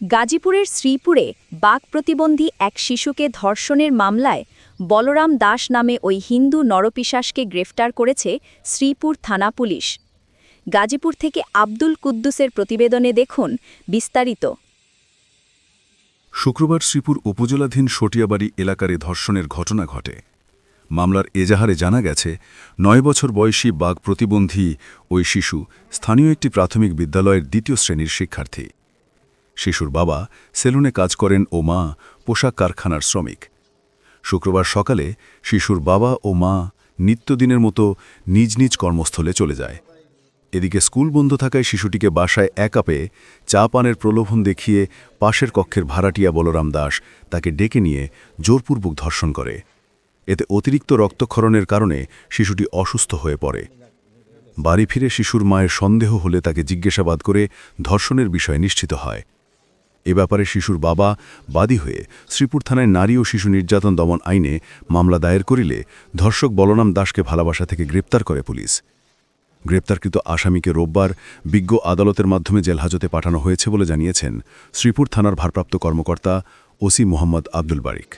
গাজীপুরের শ্রীপুরে বাক প্রতিবন্ধী এক শিশুকে ধর্ষণের মামলায় বলরাম দাস নামে ওই হিন্দু নরপিশাসকে গ্রেফতার করেছে শ্রীপুর থানা পুলিশ। গাজীপুর থেকে আব্দুল কুদ্দুসের প্রতিবেদনে দেখুন বিস্তারিত। শুক্রবার শ্রীপুর উপজেলাধীন সটিয়াবাড়ি এলাকার ধর্ষণের ঘটনা ঘটে। মামলার এজাহারে জানা গেছে, নয় বছর বয়সী বাঘ প্রতিবন্ধী ওই শিশু স্থানীয় একটি প্রাথমিক বিদ্যালয়ের দ্বিতীয় শ্রেণির শিক্ষার্থী। শিশুর বাবা সেলুনে কাজ করেন ও মা পোশাক কারখানার শ্রমিক। শুক্রবার সকালে শিশুর বাবা ও মা নিত্যদিনের মতো নিজ নিজ কর্মস্থলে চলে যায়। এদিকে স্কুল বন্ধ থাকায় শিশুটিকে বাসায় একা পেয়ে চা পানের প্রলোভন দেখিয়ে পাশের কক্ষের ভাড়াটিয়া বলরাম দাস তাকে ডেকে নিয়ে জোরপূর্বক ধর্ষণ করে। এতে অতিরিক্ত রক্তক্ষরণের কারণে শিশুটি অসুস্থ হয়ে পড়ে। বাড়ি ফিরে শিশুর মায়ের সন্দেহ হলে তাকে জিজ্ঞাসাবাদ করে ধর্ষণের বিষয়ে নিশ্চিত হয়। এ ব্যাপারে শিশুর বাবা বাদী হয়ে শ্রীপুর থানায় নারী ও শিশু নির্যাতন দমন আইনে মামলা দায়ের করিলে ধর্ষক বলরাম দাসকে ভালোবাসা থেকে গ্রেপ্তার করে পুলিশ। গ্রেপ্তারকৃত আসামিকে রোববার বিজ্ঞ আদালতের মাধ্যমে জেলহাজতে পাঠানো হয়েছে বলে জানিয়েছেন শ্রীপুর থানার ভারপ্রাপ্ত কর্মকর্তা ওসি মোহাম্মদ আব্দুল বারিক।